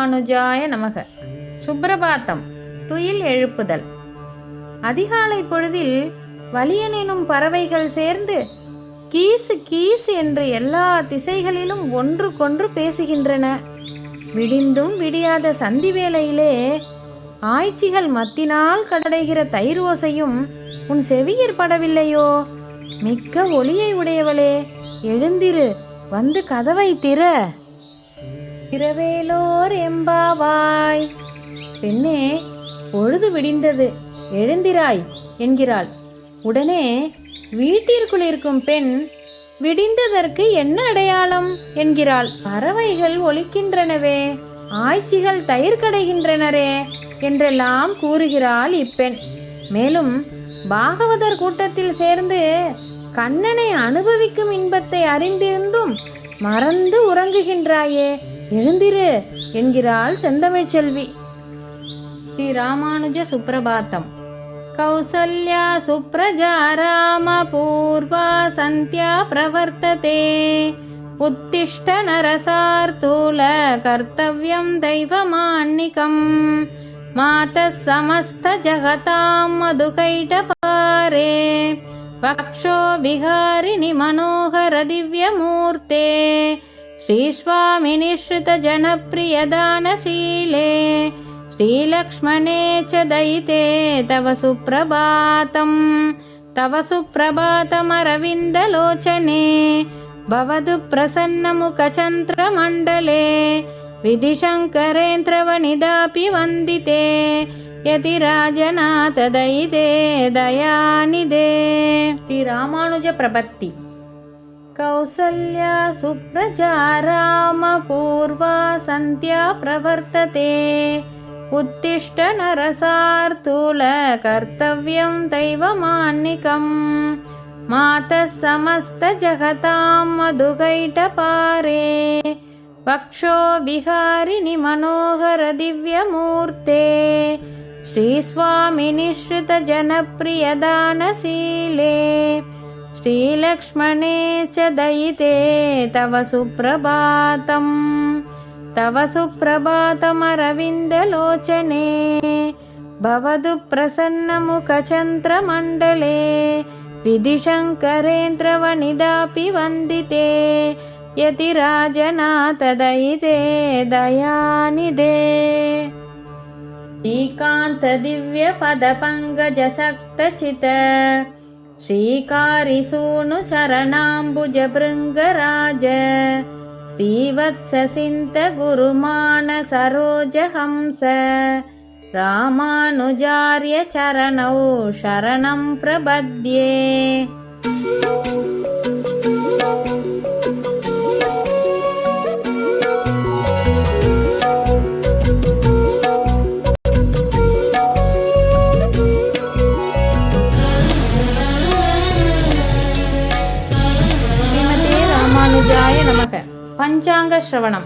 ராமானுஜாய நமக. சுப்பிரபாத்தம் துயில் எழுப்புதல். அதிகாலை பொழுதில் வலியனெனும் பறவைகள் சேர்ந்து கீசு கீசு என்று எல்லா திசைகளிலும் ஒன்றுக்கொன்று பேசுகின்றன. விடிந்தும் விடியாத சந்தி வேளையிலே ஆய்ச்சிகள் மத்தினால் கடடைகிற தயிர் ஓசையும் உன் செவியிற் படவில்லையோ? மிக்க ஒளியை உடையவளே எழுந்திரு வந்து கதவை திற. இரவேலோர் எம்பாவாய். பெண்ணே பொழுது விடிந்தது. எழுந்திராய் என்கிறாள். உடனே வீட்டிற்குள் இருக்கும் பெண் விடிந்ததற்கு என்ன அடையாளம் என்கிறாள். பறவைகள் ஒலிக்கின்றனவே ஆய்ச்சிகள் தயிர் கடைகின்றனரே என்றெல்லாம் கூறுகிறாள் இப்பெண். மேலும் பாகவதர் கூட்டத்தில் சேர்ந்து கண்ணனை அனுபவிக்கும் இன்பத்தை அறிந்திருந்தும் மறந்து உறங்குகின்றாயே எழுந்திரு என்கிறாள் செந்தமிழ் செல்வி. ஸ்ரீ ராமானுஜ சுப்பிரபாத்தம். கௌசல்யா சுப்ரஜா ராம பூர்வா சந்தியா பிரவர்த்ததே. உத்திஷ்ட நரசார்த்தூல கர்த்தவ்யம் தெய்வமான்னிகம். மாதः சமஸ்த ஜகதாம் மதுகைடபாரே வக்ஷோ விகாரிணி மனோகர திவ்யமூர்த்தே. श्रीस्वामिनिश्रितजनप्रियदानशीले श्रीलक्ष्मणे च दयिते तव सुप्रभातम्। तव सुप्रभातमरविन्दलोचने भवतु प्रसन्नमुखचन्द्रमण्डले विधिशङ्करेन्द्रवनिदापि वन्दिते यतिराजनाथ दयिते दयानिदे। श्रीरामानुजप्रपत्ति कौसल्या सुप्रजा रामपूर्वा सन्ध्या प्रवर्तते उत्तिष्ठ नरसार्तूल कर्तव्यं दैवमान्निकम् मातः समस्तजगतां मधुकैटपारे वक्षो विहारिणि मनोहर दिव्यमूर्ते श्रीस्वामिनिश्रितजनप्रियदानशीले श्रीलक्ष्मणे च दयिते तव सुप्रभातम् तव सुप्रभातमरविन्दलोचने भवतु प्रसन्नमुखचन्द्रमण्डले विधिशङ्करेन्द्रवनिदापि वन्दिते यतिराजनाथ दयिते दयानिदे श्रीकान्तदिव्यपदपङ्कजसक्तचित श्रीकारिसूनुचरणाम्बुजभृङ्गराज श्रीवत्ससिन्त गुरुमान सरोज हंस रामानुचार्य चरणौ शरणं प्रबे पञ्चाङ्गश्रवणं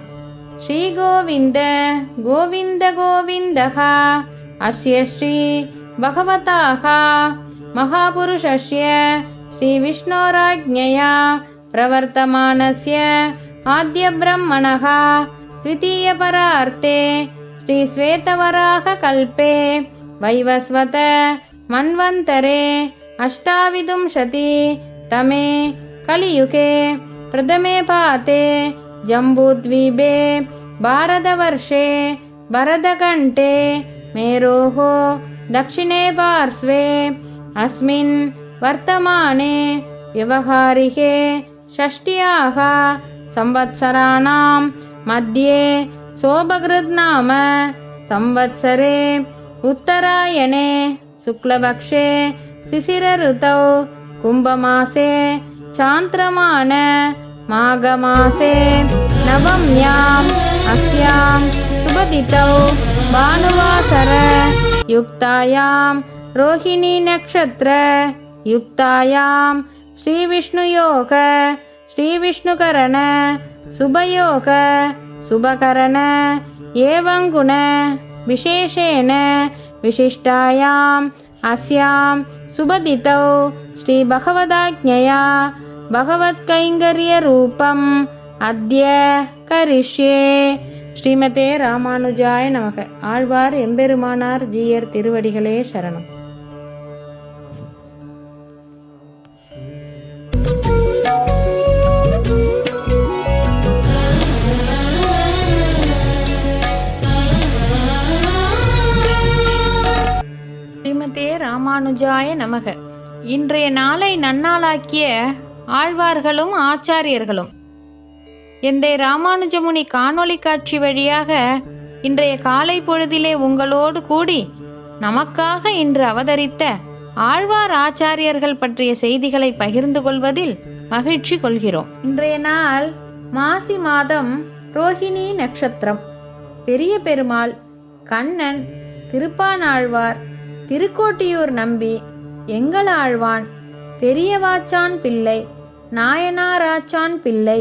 गोविन्दः अस्य श्री भगवताः। महापुरुषस्य श्रीविष्णोराज्ञया प्रवर्तमानस्य आद्यब्रह्मणः द्वितीयपरार्थे श्रीश्वेतवराहकल्पे वैवस्वत मन्वन्तरे अष्टाविंशतितमे कलियुगे प्रथमे पाते जम्बूद्वीपे भारतवर्षे भरतकण्ठे मेरोः दक्षिणे पार्श्वे अस्मिन् वर्तमाने व्यवहारिके षष्ट्याः संवत्सराणां मध्ये सोपकृद्नाम संवत्सरे उत्तरायणे शुक्लपक्षे शिशिरऋतौ कुम्भमासे चान्द्रमान माघमासे नवम्याम् अस्यां सुबदितौ भानुवासर युक्तायां रोहिणीनक्षत्र युक्तायां श्रीविष्णुयोग श्रीविष्णुकरण शुभयोग शुभकरण एवं गुण विशेषेण विशिष्टायाम् अस्यां सुबदितौ श्रीभगवदाज्ञया भगवत्कैङ्कर्यरूपम् अद्य करिष्ये ஸ்ரீமதே ராமானுஜாய நமக ஆழ்வார் எம்பெருமானார் ஜீயர் திருவடிகளே சரணம் ஸ்ரீமதே ராமானுஜாய நமக இன்றைய நாளை நன்னாளாக்கிய ஆழ்வார்களும் ஆச்சாரியர்களும். எந்தை ராமானுஜமுனி காணொளி காட்சி வழியாக இன்றைய காலை பொழுதிலே உங்களோடு கூடி நமக்காக இன்று அவதரித்த ஆழ்வார் ஆச்சாரியர்கள் பற்றிய செய்திகளை பகிர்ந்து கொள்வதில் மகிழ்ச்சி கொள்கிறோம். இன்றைய நாள் மாசி மாதம் ரோஹிணி நட்சத்திரம். பெரிய பெருமாள் கண்ணன் திருப்பானாழ்வார் திருக்கோட்டியூர் நம்பி எங்களாழ்வான் பெரியவாச்சான் பிள்ளை நாயனாராச்சான் பிள்ளை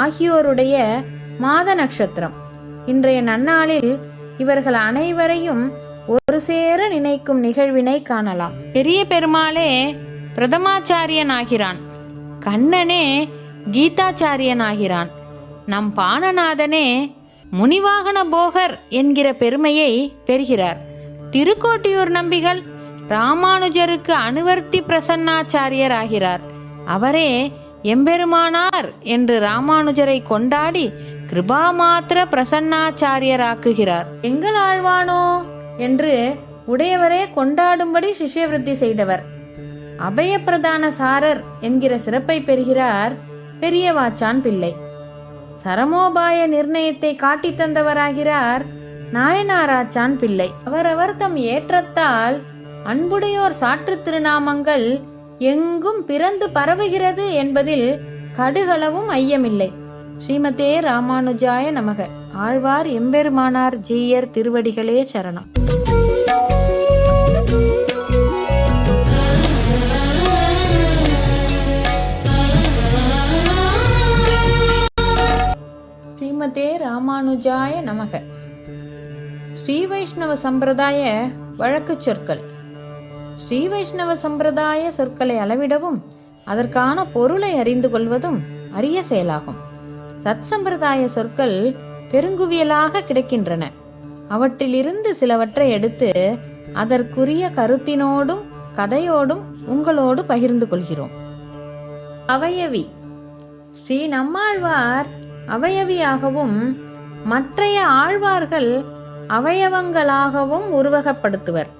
ஆகியோருடைய மாத நட்சத்திரம். இன்றைய நன்னாளில் இவர்கள் அனைவரையும் ஒரு சேர நினைக்கும் நிகழ்வினை காணலாம். பெரிய பெருமாளே பிரதமாச்சாரியன் ஆகிறான் கண்ணனே கீதாச்சாரியன் ஆகிறான் நம் பாணநாதனே முனிவாகன போகர் என்கிற பெருமையை பெறுகிறார். திருக்கோட்டியூர் நம்பிகள் ராமானுஜருக்கு அனுவர்த்தி பிரசன்னாச்சாரியர் ஆகிறார் அவரே எம்பெருமானார் என்று ராமானுஜரை கொண்டாடி கிருபா மாத்திர பிரசன்னாச்சாரியராக்குகிறார். எங்கள் ஆழ்வானோ? என்று உடையவரே கொண்டாடும்படி சிஷ்யவிருத்தி செய்தவர். அபயப்பிரதான சாரர் என்கிற சிறப்பை பெறுகிறார் பெரியவாச்சான் பிள்ளை. சரமோபாய நிர்ணயத்தை காட்டி தந்தவராகிறார் நாயனாராச்சான் பிள்ளை. அவரவர் தம் ஏற்றத்தால் அன்புடையோர் சாற்று திருநாமங்கள் எங்கும் பிறந்து பரவுகிறது என்பதில் கடுகளவும் ஐயமில்லை. ஸ்ரீமதே ராமானுஜாய நமக. ஆழ்வார் எம்பெருமானார் ஜீயர் திருவடிகளே சரணம். ஸ்ரீமதே ராமானுஜாய நமக. ஸ்ரீ வைஷ்ணவ சம்பிரதாய வழக்குச் சொற்கள். ஸ்ரீ வைஷ்ணவ சம்பிரதாய சொற்களை அளவிடவும் அதற்கான பொருளை அறிந்து கொள்வதும் அரிய செயலாகும். சத் சம்பிரதாய சொற்கள் பெருங்குவியலாக கிடைக்கின்றன. அவற்றிலிருந்து சிலவற்றை எடுத்து அதற்குரிய கருத்தினோடும் கதையோடும் உங்களோடு பகிர்ந்து கொள்கிறோம். அவயவி. ஸ்ரீ நம்மாழ்வார் அவயவியாகவும் மற்றைய ஆழ்வார்கள் அவயவங்களாகவும் உருவகப்படுத்துவர்.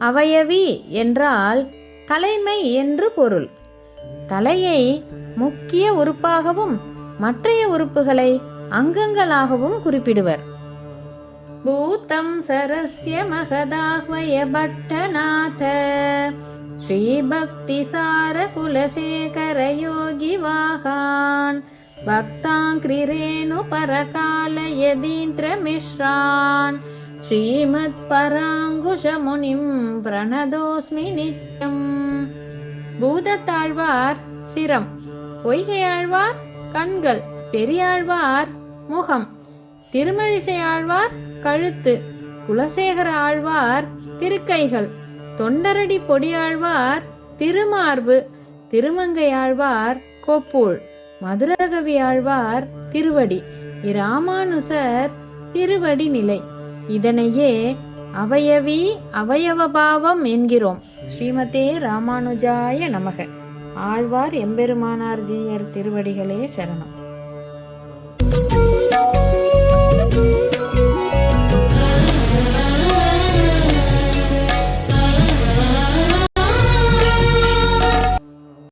அவயவி என்றால் தலைமை என்று பொருள். தலையை முக்கிய உறுப்பாகவும் மற்றைய உறுப்புகளை அங்கங்களாகவும் குறிப்பிடுவர். பூதம் சரஸ்ய மகதாஹ்வய பட்டநாத ஸ்ரீபக்தி சார குலசேகர யோகி வாகான் பக்தாங்கிரேணு பரகால யதீந்திர மிஸ்ரான் ஸ்ரீமத் பராங்குஷ முனிம் பிரணதோஸ்மி நித்யம். பூதத்தாழ்வார் சிரம் பொய்கையாழ்வார் கண்கள் பெரியாழ்வார் முகம் திருமழிசை ஆழ்வார் கழுத்து குலசேகர ஆழ்வார் திருக்கைகள் தொண்டரடி பொடியாழ்வார் திருமார்பு திருமங்கையாழ்வார் கொப்புள் மதுரகவி ஆழ்வார் திருவடி இராமானுசர் திருவடி நிலை இதனையே அவயவி அவயவபாவம் என்கிறோம். ஸ்ரீமதே ராமானுஜாய நமக. ஆழ்வார் எம்பெருமானார் ஜீயர் திருவடிகளே சரணம்.